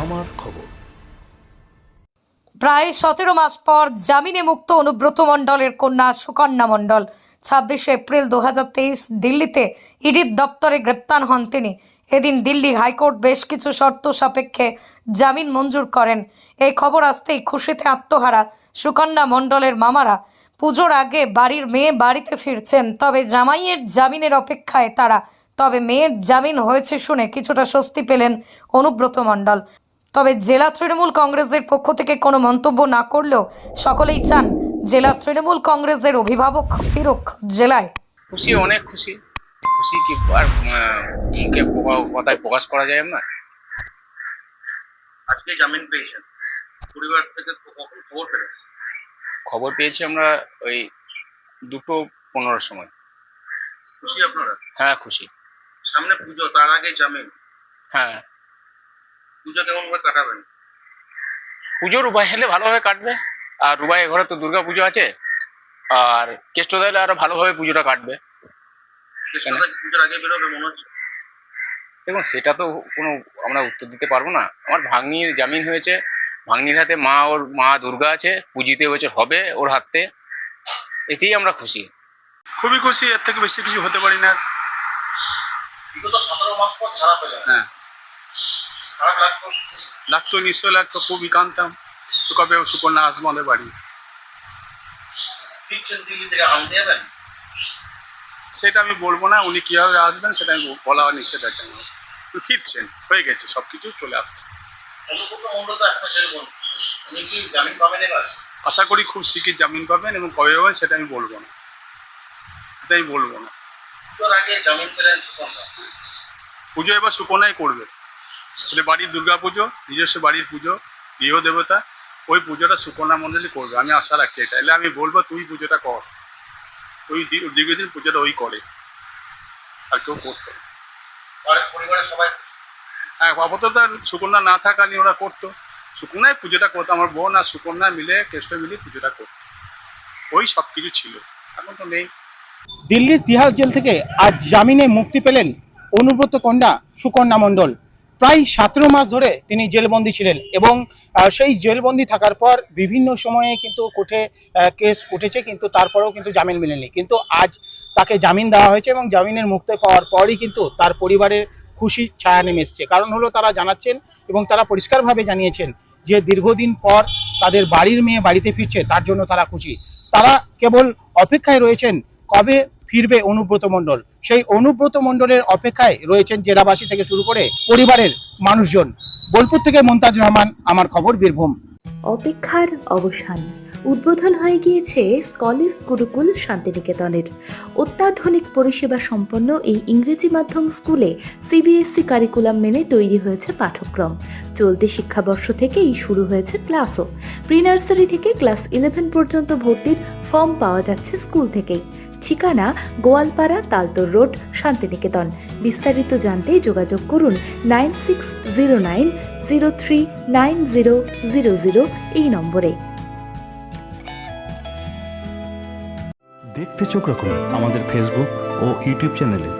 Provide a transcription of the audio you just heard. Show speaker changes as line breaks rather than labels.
আমার খবর।
প্রায় সতেরো মাস পর জামিনে মুক্ত অনুব্রত মণ্ডলের কন্যা সুকন্যা মণ্ডল। ছাব্বিশে এপ্রিল দুহাজার তেইশ দিল্লিতে ইডির দপ্তরে গ্রেপ্তার হন তিনি। এদিন দিল্লি হাইকোর্ট বেশ কিছু শর্ত সাপেক্ষে জামিন মঞ্জুর করেন। এই খবর আসতেই খুশিতে আত্মহারা সুকন্যা মণ্ডলের মামারা। পুজোর আগে বাড়ির মেয়ে বাড়িতে ফিরছেন, তবে জামাইয়ের জামিনের অপেক্ষায় তারা। তবে মেয়ের জামিন হয়েছে শুনে কিছুটা স্বস্তি পেলেন অনুব্রত মণ্ডল। তবে জেলা তৃণমূল কংগ্রেসের পক্ষ থেকে কোনো মন্তব্য না করলেও সকলেই চান জেলা তৃণমূল কংগ্রেসের অভিভাবক ফিরুক জেলায়।
খুশি অনেক খুশি। খুশি কি আর মুখে কথায় প্রকাশ করা যায় না?
আজকে জামিন পেয়েছেন। পরিবার থেকে খবর পেলেন।
খবর পেয়েছি আমরা ওই দুটো পনেরোর সময়।
খুশি আপনারা?
হ্যাঁ খুশি।
সামনে পুজো তার আগে জামিন।
হ্যাঁ।
পুজো কেমন করে কাটাবেন?
পুজো রুবাই হলে ভালোভাবে কাটবে। আর রুবাই ঘরে তো দুর্গা পুজো আছে। আর কেষ্ট দিলে আরও ভালোভাবে পুজোটা কাটবে।
পুজোর আগে বেরোবে মনে হচ্ছে?
দেখুন সেটা তো কোনো আমরা উত্তর দিতে পারব না। আমার ভাগ্নির জামিন হয়েছে। ভাগ্নির হাতে মা ওর মা দুর্গা আছে। পুজিতে হয়েছে হবে ওর হাতে। এতেই আমরা খুশি।
খুবই খুশি এর থেকে বেশি কিছু হতে পারি না।
বিগত সতেরো মাস পর ছাড়া পেলেন
হ্যাঁ।
লাগতো
লাগতো নিশ্চয় লাগতো খুবই কানতাম তো কবে সুকন্যা আসব আমাদের বাড়ি? সেটা আমি বলব না উনি কীভাবে আসবেন সেটা আমি বলা নিষেধ আছে আমার। ফিরছেন হয়ে গেছে সব কিছু চলে আসছে। আশা করি খুব শিগগির জামিন পাবেন এবং কবে পাবেন সেটা আমি বলব না। সেটা আমি বলব না।
পুজোর আগে জামিন পেলেন সুকন্যা।
পুজো এবার সুকন্যাই করবে। ওদের বাড়ির দুর্গা পুজো নিজস্ব বাড়ির পুজো গৃহ দেবতা ওই পুজোটা সুকন্যা মণ্ডলী করবে। আমি আশা রাখছি এটা এলে আমি বলব তুই পুজোটা কর। ওই দীর্ঘদিন পুজোটা ওই করে। আর কেউ করতো
পরিবারের সবাই
হ্যাঁ আপাতত সুকন্যা না থাকালে ওরা করতো। সুকন্যায় পুজোটা করতো। আমার বোন আর সুকন্যা মিলে কেষ্ট মিলে পুজোটা করতো। ওই সব কিছু ছিল। এখন তো নেই।
দিল্লির তিহার জেল থেকে আজ জামিনে মুক্তি পেলেন অনুব্রত কন্যা সুকন্যা মণ্ডল। প্রায় সতেরো মাস ধরে তিনি জেলবন্দি ছিলেন এবং সেই জেলবন্দি থাকার পর বিভিন্ন সময়ে কিন্তু কোর্টে কেস উঠেছে কিন্তু তারপরেও কিন্তু জামিন মেলেনি। কিন্তু আজ তাকে জামিন দেওয়া হয়েছে এবং জামিনের মুক্তি পাওয়ার পরই কিন্তু তার পরিবারের খুশি ছায়া নেমে এসছে। কারণ হলো তারা জানাচ্ছেন এবং তারা পরিষ্কারভাবে জানিয়েছেন যে দীর্ঘদিন পর তাদের বাড়ির মেয়ে বাড়িতে ফিরছে, তার জন্য তারা খুশি। তারা কেবল অপেক্ষায় রয়েছেন কবে ফিরবে অনুব্রত মণ্ডল। সেই অনুব্রত মণ্ডলের অপেক্ষায় রয়েছেন জেলাবাসী থেকে শুরু করে পরিবারের মানুষজন। বোলপুর থেকে মন্তাজ রহমান, আমার খবর, বীরভূম।
অপেক্ষার অবসান। উদ্বোধন হয়ে গিয়েছে স্কলিস গুরুকুল শান্তিনিকেতনের। অত্যাধুনিক পরিষেবা সম্পন্ন এই ইংরেজি মাধ্যম স্কুলে সিবিএসসি কারিকুলাম মেনে তৈরি হয়েছে পাঠ্যক্রম। চলতি শিক্ষাবর্ষ থেকেই শুরু হয়েছে ক্লাসও। প্রি নার্সারি থেকে ক্লাস ইলেভেন পর্যন্ত ভর্তির ফর্ম পাওয়া যাচ্ছে স্কুল থেকেই। ঠিকানা গোয়ালপাড়া তালতর রোড, শান্তিনিকেতন। বিস্তারিত জানতে যোগাযোগ করুন nine six zero nine zero three nine zero zero zero এই নম্বরে।
দেখতে চোখ রাখুন আমাদের ফেসবুক ও ইউটিউব চ্যানেলে